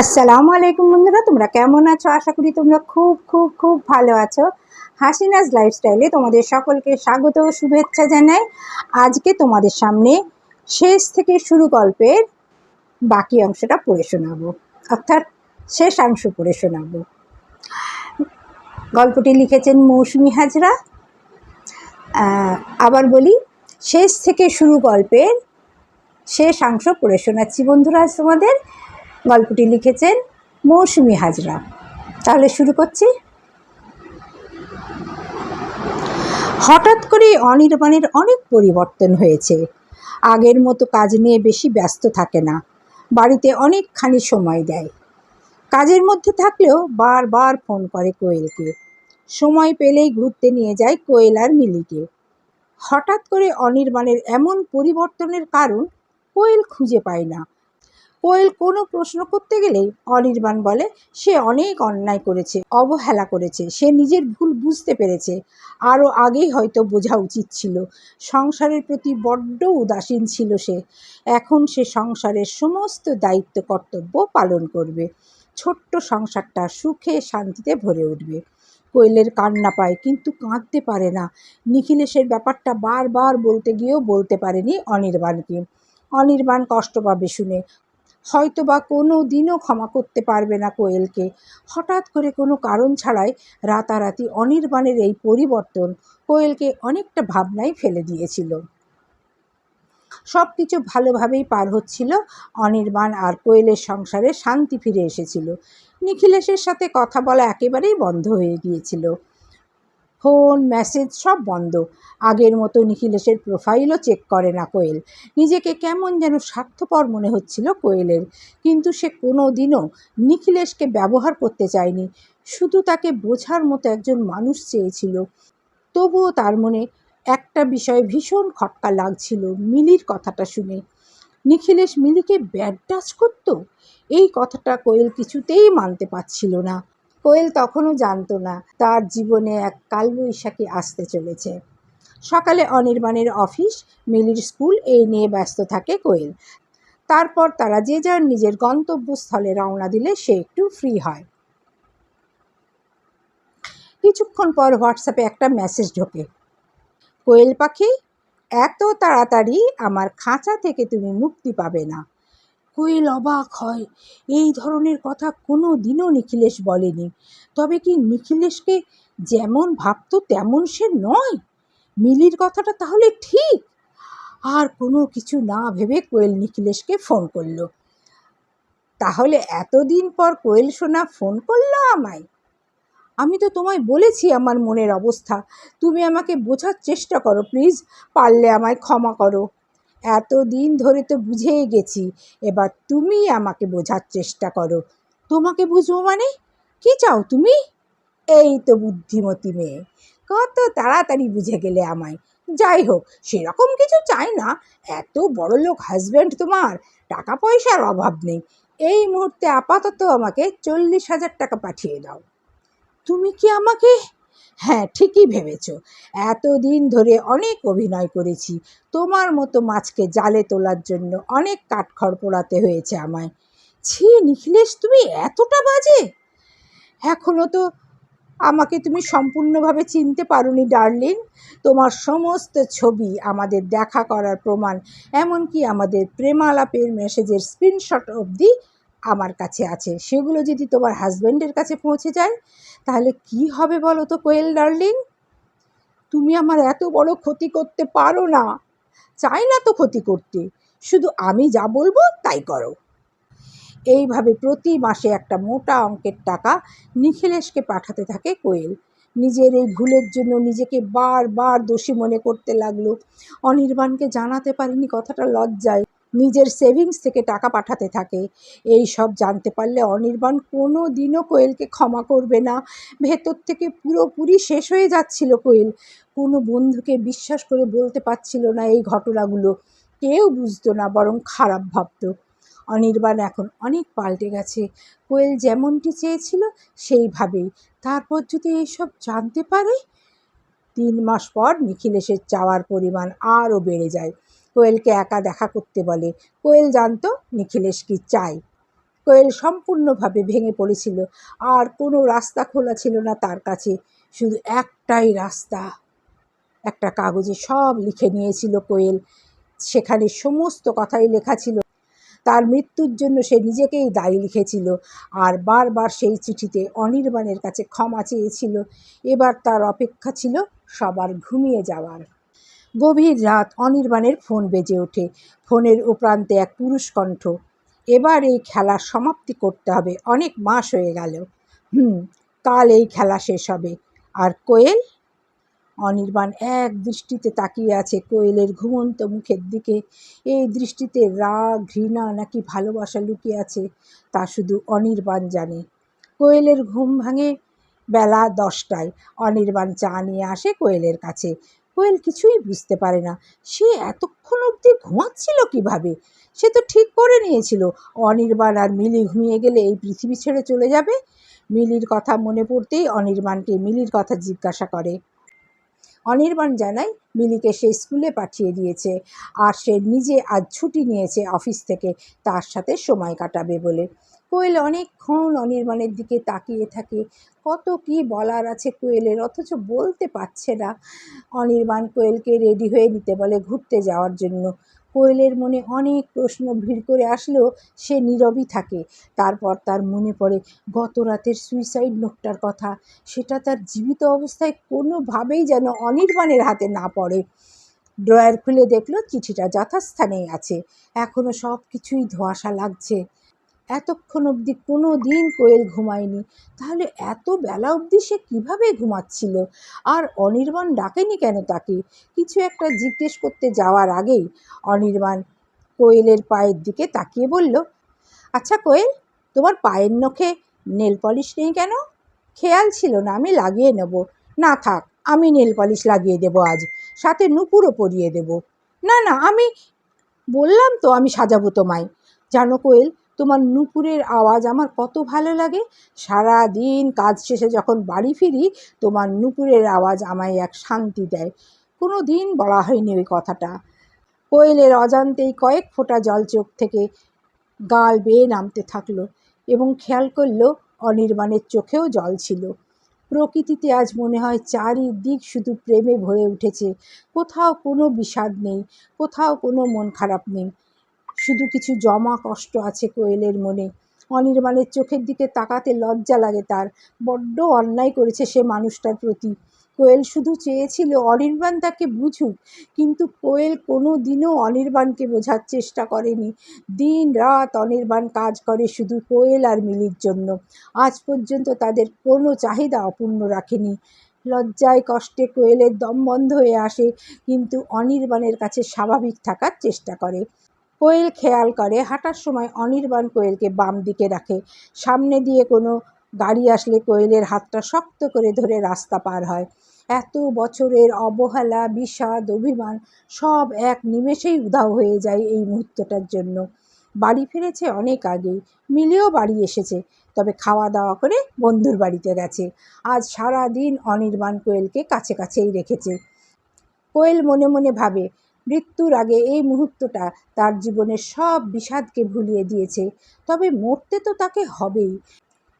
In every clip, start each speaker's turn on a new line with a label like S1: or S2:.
S1: আসসালামু আলাইকুম বন্ধুরা, তোমরা কেমন আছো? আশা করি তোমরা খুব খুব খুব ভালো আছো। হাসিনাজ লাইফস্টাইলে তোমাদের সকলকে স্বাগত ও শুভেচ্ছা জানাই। আজকে তোমাদের সামনে শেষ থেকে শুরু গল্পের বাকি অংশটা পড়ে শোনাবো। অর্থাৎ শেষাংশ পড়ে শোনাবো। গল্পটি লিখেছেন মৌসুমি হাজরা। আবার বলি, শেষ থেকে শুরু গল্পের শেষাংশ পড়ে শোনাচ্ছি বন্ধুরা তোমাদের। গল্পটি লিখেছেন মৌসুমি হাজরা। তাহলে শুরু করছি। হঠাৎ করে অনির্বাণের অনেক পরিবর্তন হয়েছে। আগের মতো কাজ নিয়ে বেশি ব্যস্ত থাকে না। বাড়িতে অনেকখানি সময় দেয়। কাজের মধ্যে থাকলেও বারবার ফোন করে কোয়েলকে। সময় পেলেই ঘুরতে নিয়ে যায় কোয়েল আর মিলিকে। হঠাৎ করে অনির্বাণের এমন পরিবর্তনের কারণ কোয়েল খুঁজে পায় না। কোয়েল কোনো প্রশ্ন করতে গেলেই অনির্বাণ বলে, সে অনেক অন্যায় করেছে, অবহেলা করেছে, সে নিজের ভুল বুঝতে পেরেছে। আরও আগেই হয়তো বোঝা উচিত ছিল। সংসারের প্রতি বড্ড উদাসীন ছিল সে। এখন সে সংসারের সমস্ত দায়িত্ব কর্তব্য পালন করবে। ছোট্ট সংসারটা সুখে শান্তিতে ভরে উঠবে। কোয়েলের কান্না পায়, কিন্তু কাঁদতে পারে না। নিখিলেশের ব্যাপারটা বারবার বলতে গিয়েও বলতে পারেনি অনির্বাণকে। অনির্বাণ কষ্ট পাবে শুনে হয়তো বা কোনো দিনও ক্ষমা করতে পারবে না কোয়েলকে। হঠাৎ করে কোনো কারণ ছাড়াই রাতারাতি অনির্বাণের এই পরিবর্তন কোয়েলকে অনেকটা ভাবনায় ফেলে দিয়েছিল। সব কিছু ভালোভাবেই পার হচ্ছিল, অনির্বাণ আর কোয়েলের সংসারে শান্তি ফিরে এসেছিল। নিখিলেশের সাথে কথা বলা একেবারেই বন্ধ হয়ে গিয়েছিল। ফোন, মেসেজ সব বন্ধ। আগের মতো নিখিলেশের প্রোফাইলও চেক করে না কোয়েল। নিজেকে কেমন যেন স্বার্থপর মনে হচ্ছিল কোয়েলের। কিন্তু সে কোনো দিনও নিখিলেশকে ব্যবহার করতে চায়নি। শুধু তাকে বোঝার মতো একজন মানুষ চেয়েছিল। তবুও তার মনে একটা বিষয় ভীষণ খটকা লাগছিল মিলির কথাটা শুনে। নিখিলেশ মিলিকে ব্যাড টাচ করতো? এই কথাটা কোয়েল কিছুতেই মানতে পারছিল না। কোয়েল তখনও জানতো না তার জীবনে এক কালবৈশাখী আসতে চলেছে। সকালে অনির্বাণের অফিস, মিলির স্কুল, এই নিয়ে ব্যস্ত থাকে কোয়েল। তারপর তারা যে যার নিজের গন্তব্যস্থলে রওনা দিলে সে একটু ফ্রি হয়। কিছুক্ষণ পর হোয়াটসঅ্যাপে একটা মেসেজ ঢোকে। কোয়েল পাখি, এত তাড়াতাড়ি আমার খাঁচা থেকে তুমি মুক্তি পাবে না। কোয়েল অবাক হয়। এই ধরনের কথা কোনো দিনও নিখিলেশ বলেনি। তবে কি নিখিলেশকে যেমন ভাবতো, তেমন সে নয়? মিলির কথাটা তাহলে ঠিক? আর কোনো কিছু না ভেবে কোয়েল নিখিলেশকে ফোন করল। তাহলে এতদিন পর কোয়েল সোনা ফোন করল আমায়? আমি তো তোমায় বলেছি আমার মনের অবস্থা। তুমি আমাকে বোঝার চেষ্টা করো, প্লিজ। পারলে আমায় ক্ষমা করো। এত দিন ধরে তো বুঝেই গেছি। এবার তুমি আমাকে বোঝার চেষ্টা করো। তোমাকে বুঝব মানে? কি চাও তুমি? এই তো বুদ্ধিমতী মেয়ে। কত তাড়াতাড়ি বুঝে গেলে আমায়। যাই হোক, সেরকম কিছু চাই না। এত বড় লোক হাজব্যান্ড তোমার। টাকা পয়সার অভাব নেই। এই মুহূর্তে আপাতত আমাকে চল্লিশ হাজার টাকা পাঠিয়ে দাও। তুমি কি আমাকে হ্যাঁ ঠিকই ভেবেছ। এতদিন ধরে অনেক অভিনয় করেছি। তোমার মতো মাছকে জালে তোলার জন্য অনেক কাঠখড় পোড়াতে হয়েছে আমায়। ছি, নিখিলেশ, তুমি এতটা বাজে? এখনও তো আমাকে তুমি সম্পূর্ণভাবে চিনতে পারোনি, ডার্লিং। তোমার সমস্ত ছবি আমাদের দেখা করার প্রমাণ, এমনকি আমাদের প্রেমালাপের মেসেজের স্ক্রিনশট অবধি আমার কাছে আছে। সেগুলো যদি তোমার হাজব্যান্ডের কাছে পৌঁছে যায়, তাহলে কি হবে বলো তো কোয়েল ডার্লিং? তুমি আমার এত বড় ক্ষতি করতে পারো না। চাই না তো ক্ষতি করতে। শুধু আমি যা বলব তাই করো। এইভাবে প্রতি মাসে একটা মোটা অঙ্কের টাকা নিখিলেশকে পাঠাতে থাকে কোয়েল। নিজের এই ভুলের জন্য নিজেকে বারবার দোষী মনে করতে লাগল। অনির্বাণকে জানাতে পারিনি কথাটা লজ্জায়। নিজের সেভিংস থেকে টাকা পাঠাতে থাকে। এই সব জানতে পারলে অনির্বাণ কোনো দিনও কোয়েলকে ক্ষমা করবে না। ভেতর থেকে পুরোপুরি শেষ হয়ে যাচ্ছিল কোয়েল। কোনো বন্ধুকে বিশ্বাস করে বলতে পারছিল না এই ঘটনাগুলো। কেউ বুঝতো না, বরং খারাপ ভাবতো। অনির্বাণ এখন অনেক পাল্টে গেছে। কোয়েল যেমনটি চেয়েছিল সেইভাবেই। তারপর যদি এইসব জানতে পারে? তিন মাস পর নিখিলেশের চাওয়ার পরিমাণ আরও বেড়ে যায়। কোয়েলকে একা দেখা করতে বলে। কোয়েল জানতো নিখিলেশ কি চায়। কোয়েল সম্পূর্ণভাবে ভেঙে পড়েছিল। আর কোনো রাস্তা খোলা ছিল না তার কাছে। শুধু একটাই রাস্তা। একটা কাগজে সব লিখে নিয়েছিল কোয়েল। সেখানে সমস্ত কথাই লেখা ছিল। তার মৃত্যুর জন্য সে নিজেকেই দায়ী লিখেছিল। আর বারবার সেই চিঠিতে অনির্বাণের কাছে ক্ষমা চেয়েছিল। এবার তার অপেক্ষা ছিল সবার ঘুমিয়ে যাওয়ার। গভীর রাত অনির্বাণের ফোন বেজে ওঠে। ফোনের উপরান্তে এক পুরুষ কণ্ঠ, এবার এই খেলার সমাপ্তি করতে হবে। অনেক মাস হয়ে গেল। হুম, কাল এই খেলা শেষ হবে। আর কোয়েল? অনির্বাণ এক দৃষ্টিতে তাকিয়ে আছে কোয়েলের ঘুমন্ত মুখের দিকে। এই দৃষ্টিতে রাগ, ঘৃণা নাকি ভালোবাসা লুকিয়ে আছে তা শুধু অনির্বাণ জানে। কোয়েলের ঘুম ভাঙে বেলা দশটায়। অনির্বাণ চা নিয়ে আসে কোয়েলের কাছে। কোয়েল কিছুই বুঝতে পারে না। সে এতক্ষণ অবধি ঘুমাচ্ছিল কীভাবে? সে তো ঠিক করে নিয়েছিল, অনির্বাণ আর মিলি ঘুমিয়ে গেলে এই পৃথিবী ছেড়ে চলে যাবে? মিলির কথা মনে পড়তেই অনির্বাণকে মিলির কথা জিজ্ঞাসা করে। অনির্বাণ জানায়, মিলিকে সে স্কুলে পাঠিয়ে দিয়েছে আর সে নিজে আজ ছুটি নিয়েছে অফিস থেকে, তার সাথে সময় কাটাবে বলে। কোয়েল অনেকক্ষণ অনির্বাণের দিকে তাকিয়ে থাকে। কত কি বলার আছে কোয়েলের? অথচ বলতে পারছে না। অনির্বাণ কোয়েলকে রেডি হয়ে নিতে বলে ঘুরতে যাওয়ার জন্য। কোয়েলের মনে অনেক প্রশ্ন ভিড় করে আসলেও সে নীরবই থাকে। তারপর তার মনে পড়ে গত রাতের সুইসাইড নোটটার কথা। সেটা তার জীবিত অবস্থায় কোনোভাবেই যেন অনির্বাণের হাতে না পড়ে। ড্রয়ার খুলে দেখল চিঠিটা যথাস্থানেই আছে। এখনও সব কিছুই ধোঁয়াশা লাগছে। এতক্ষণ অবধি কোনো দিন কোয়েল ঘুমায়নি। তাহলে এত বেলা অবধি সে কীভাবে ঘুমাচ্ছিল? আর অনির্বাণ ডাকেনি কেন তাকে? কিছু একটা জিজ্ঞেস করতে যাওয়ার আগেই অনির্বাণ কোয়েলের পায়ের দিকে তাকিয়ে বলল আচ্ছা কোয়েল, তোমার পায়ের নখে নেল পলিশ নেই কেন? খেয়াল ছিল না, আমি লাগিয়ে নেব। না থাক, আমি নেল পলিশ লাগিয়ে দেবো আজ। সাথে নুপুরও পরিয়ে দেব। না না, আমি বললাম তো আমি সাজাবো তোমায়। জানো কোয়েল তোমার নুপুরের আওয়াজ আমার কত ভালো লাগে। সারা দিন কাজ শেষে যখন বাড়ি ফিরি, তোমার নুপুরের আওয়াজ আমায় এক শান্তি দেয়। কোনো দিন বলা হয়নি ওই কথাটা। কোয়েলের অজান্তেই কয়েক ফোঁটা জল চোখ থেকে গাল বেয়ে নামতে থাকল এবং খেয়াল করল অনির্বাণের চোখেও জল ছিল। প্রকৃতিতে আজ মনে হয় চারিদিক শুধু প্রেমে ভরে উঠেছে। কোথাও কোনো বিষাদ নেই, কোথাও কোনো মন খারাপ নেই। শুধু কিছু জমা কষ্ট আছে কোয়েলের মনে। অনির্বাণের চোখের দিকে তাকাতে লজ্জা লাগে তার। বড্ড অন্যায় করেছে সে মানুষটার প্রতি। কোয়েল শুধু চেয়েছিল অনির্বাণ তাকে বুঝুক, কিন্তু কোয়েল কোনো দিনও অনির্বাণকে বোঝার চেষ্টা করেনি। দিন রাত অনির্বাণ কাজ করে শুধু কোয়েল আর মিলির জন্য। আজ পর্যন্ত তাদের কোনো চাহিদা অপূর্ণ রাখেনি। লজ্জায় কষ্টে কোয়েলের দম বন্ধ হয়ে আসে, কিন্তু অনির্বাণের কাছে স্বাভাবিক থাকার চেষ্টা করে। কোয়েল খেয়াল করে, হাঁটার সময় অনির্বাণ কোয়েলকে বাম দিকে রাখে। সামনে দিয়ে কোনো গাড়ি আসলে কোয়েলের হাতটা শক্ত করে ধরে রাস্তা পার হয়। এত বছরের অবহেলা, বিষাদ, অভিমান, সব এক নিমেষেই উধাও হয়ে যায় এই মুহূর্তটার জন্য। বাড়ি ফিরেছে অনেক আগেই, মিলেও বাড়ি এসেছে, তবে খাওয়া দাওয়া করে বন্ধুর বাড়িতে গেছে। আজ সারা দিন অনির্বাণ কোয়েলকে কাছে কাছেই রেখেছে। কোয়েল মনে মনে ভাবে মৃত্যুর আগে এই মুহূর্তটা তার জীবনের সব বিষাদকে ভুলিয়ে দিয়েছে। তবে মরতে তো তাকে হবেই।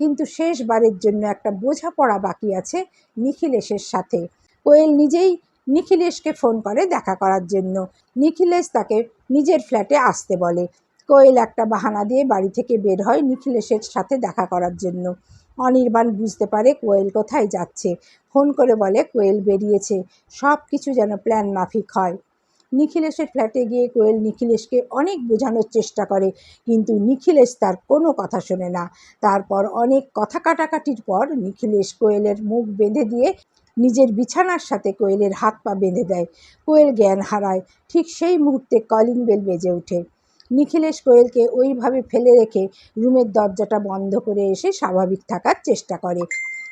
S1: কিন্তু শেষবারের জন্য একটা বোঝাপড়া বাকি আছে নিখিলেশের সাথে। কোয়েল নিজেই নিখিলেশকে ফোন করে দেখা করার জন্য। নিখিলেশ তাকে নিজের ফ্ল্যাটে আসতে বলে। কোয়েল একটা বাহানা দিয়ে বাড়ি থেকে বের হয় নিখিলেশের সাথে দেখা করার জন্য। অনির্বাণ বুঝতে পারে কোয়েল কোথায় যাচ্ছে। ফোন করে বলে, কোয়েল বেরিয়েছে। সব কিছু যেন প্ল্যান মাফিক হয়। নিখিলেশের ফ্ল্যাটে গিয়ে কোয়েল নিখিলেশকে অনেক বোঝানোর চেষ্টা করে, কিন্তু নিখিলেশ তার কোনো কথা শোনে না। তারপর অনেক কথা কাটাকাটির পর নিখিলেশ কোয়েলের মুখ বেঁধে দিয়ে নিজের বিছানার সাথে কোয়েলের হাত পা বেঁধে দেয়। কোয়েল জ্ঞান হারায়, ঠিক সেই মুহূর্তে কলিং বেল বেজে ওঠে। নিখিলেশ কোয়েলকে ওইভাবে ফেলে রেখে রুমের দরজাটা বন্ধ করে এসে স্বাভাবিক থাকার চেষ্টা করে।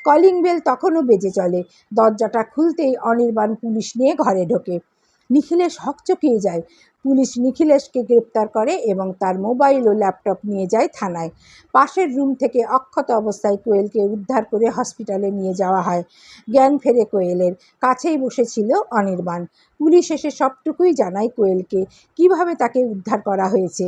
S1: কলিং বেল তখনও বেজে চলে। দরজাটা খুলতেই অনির্বাণ পুলিশ নিয়ে ঘরে ঢোকে। নিখিলেশ হকচকিয়ে যায়। পুলিশ নিখিলেশকে গ্রেপ্তার করে এবং তার মোবাইল ও ল্যাপটপ নিয়ে যায় থানায়। পাশের রুম থেকে অক্ষত অবস্থায় কোয়েলকে উদ্ধার করে হসপিটালে নিয়ে যাওয়া হয়। জ্ঞান ফেরে কোয়েলের কাছেই বসেছিল অনির্বাণ। পুলিশ এসে সবটুকুই জানায় কোয়েলকে কীভাবে তাকে উদ্ধার করা হয়েছে।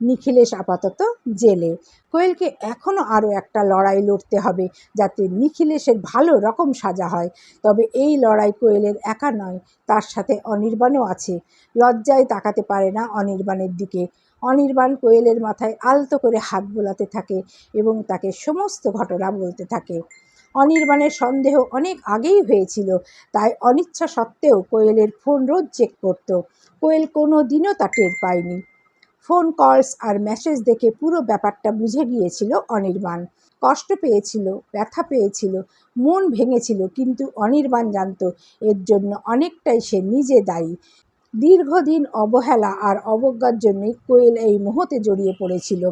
S1: নিখিলেশ আপাতত জেলে। কোয়েলকে এখনও আরও একটা লড়াই লড়তে হবে যাতে নিখিলেশের ভালো রকম সাজা হয়। তবে এই লড়াই কোয়েলের একা নয়, তার সাথে অনির্বাণও আছে। লজ্জায় তাকাতে পারে না অনির্বাণের দিকে। অনির্বাণ কোয়েলের মাথায় আলতো করে হাত বোলাতে থাকে এবং তাকে সমস্ত ঘটনা বলতে থাকে। অনির্বাণের সন্দেহ অনেক আগেই হয়েছিল, তাই অনিচ্ছা সত্ত্বেও কোয়েলের ফোন রোজ চেক করত। কোয়েল কোনো দিনও তা টের পায়নি। ফোন কলস আর মেসেজ দেখে পুরো ব্যাপারটা বুঝে গিয়েছিল অনির্বাণ। কষ্ট পেয়েছিল, ব্যথা পেয়েছিল, মন ভেঙেছিল, কিন্তু অনির্বাণ জানত এর জন্য অনেকটাই সে নিজে দায়ী। দীর্ঘদিন অবহেলা আর অবজ্ঞার জন্যই কোয়েল এই মোহতে জড়িয়ে পড়েছিল।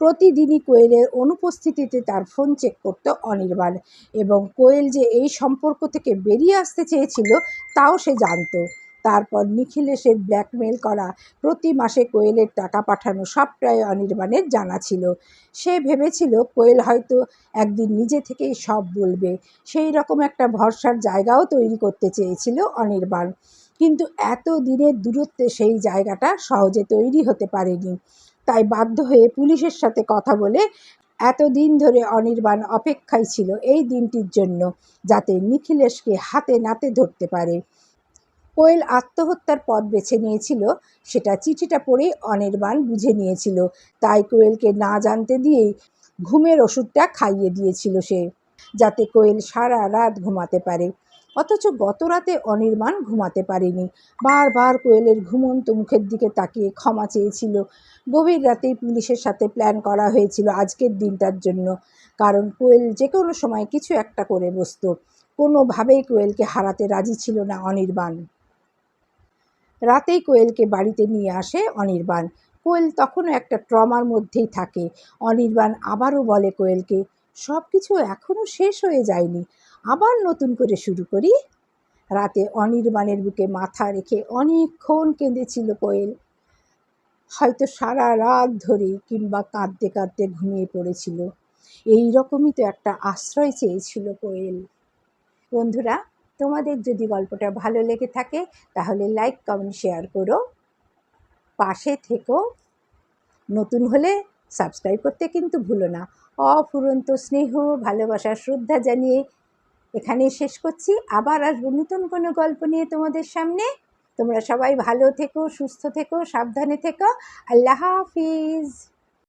S1: প্রতিদিনই কোয়েলের অনুপস্থিতিতে তার ফোন চেক করত অনির্বাণ এবং কোয়েল যে এই সম্পর্ক থেকে বেরিয়ে আসতে চেয়েছিল তাও সে জানতো। তারপর নিখিলেশের ব্ল্যাকমেল করা প্রতি মাসে কোয়েলের টাকা পাঠানো সবটাই অনির্বাণের জানা ছিল। সে ভেবেছিল কোয়েল হয়তো একদিন নিজে থেকেই সব বলবে। সেই রকম একটা ভরসার জায়গাও তৈরি করতে চেয়েছিল অনির্বাণ। কিন্তু এত দিনের দূরত্বে সেই জায়গাটা সহজে তৈরি হতে পারেনি। তাই বাধ্য হয়ে পুলিশের সাথে কথা বলে এতদিন ধরে অনির্বাণ অপেক্ষায় ছিল এই দিনটির জন্য, যাতে নিখিলেশকে হাতে নাতে ধরতে পারে। কোয়েল আত্মহত্যার পথ বেছে নিয়েছিল, সেটা চিঠিটা পড়ে অনির্বাণ বুঝে নিয়েছিল। তাই কোয়েলকে না জানতে দিয়েই ঘুমের ওষুধটা খাইয়ে দিয়েছিল সে, যাতে কোয়েল সারা রাত ঘুমাতে পারে। অথচ গত রাতে অনির্বাণ ঘুমাতে পারেনি। বারবার কোয়েলের ঘুমন্ত মুখের দিকে তাকিয়ে ক্ষমা চেয়েছিল। গভীর রাতেই পুলিশের সাথে প্ল্যান করা হয়েছিল আজকের দিনটার জন্য। কারণ কোয়েল যে কোনো সময় কিছু একটা করে বসত। কোনোভাবেই কোয়েলকে হারাতে রাজি ছিল না অনির্বাণ। রাতেই কোয়েলকে বাড়িতে নিয়ে আসে অনির্বাণ। কোয়েল তখনও একটা ট্রমার মধ্যেই থাকে। অনির্বাণ আবারও বলে কোয়েলকে সব কিছু এখনও শেষ হয়ে যায়নি। আবার নতুন করে শুরু করি। রাতে অনির্বাণের বুকে মাথা রেখে অনেকক্ষণ কেঁদেছিল কোয়েল। হয়তো সারা রাত ধরে কিংবা কাঁদতে কাঁদতে ঘুমিয়ে পড়েছিল। এই রকমই তো একটা আশ্রয় চেয়েছিল কোয়েল। বন্ধুরা, তোমাদের যদি গল্পটা ভালো লেগে থাকে, তাহলে লাইক, কমেন্ট, শেয়ার করো। পাশে থেকো। নতুন হলে সাবস্ক্রাইব করতে কিন্তু ভুলো না। অফুরন্ত স্নেহ, ভালোবাসা, শ্রদ্ধা জানিয়ে এখানে শেষ করছি। আবার আসব নতুন কোনো গল্প নিয়ে তোমাদের সামনে। তোমরা সবাই ভালো থেকো, সুস্থ থেকো, সাবধানে থেকো। আল্লাহ হাফিজ।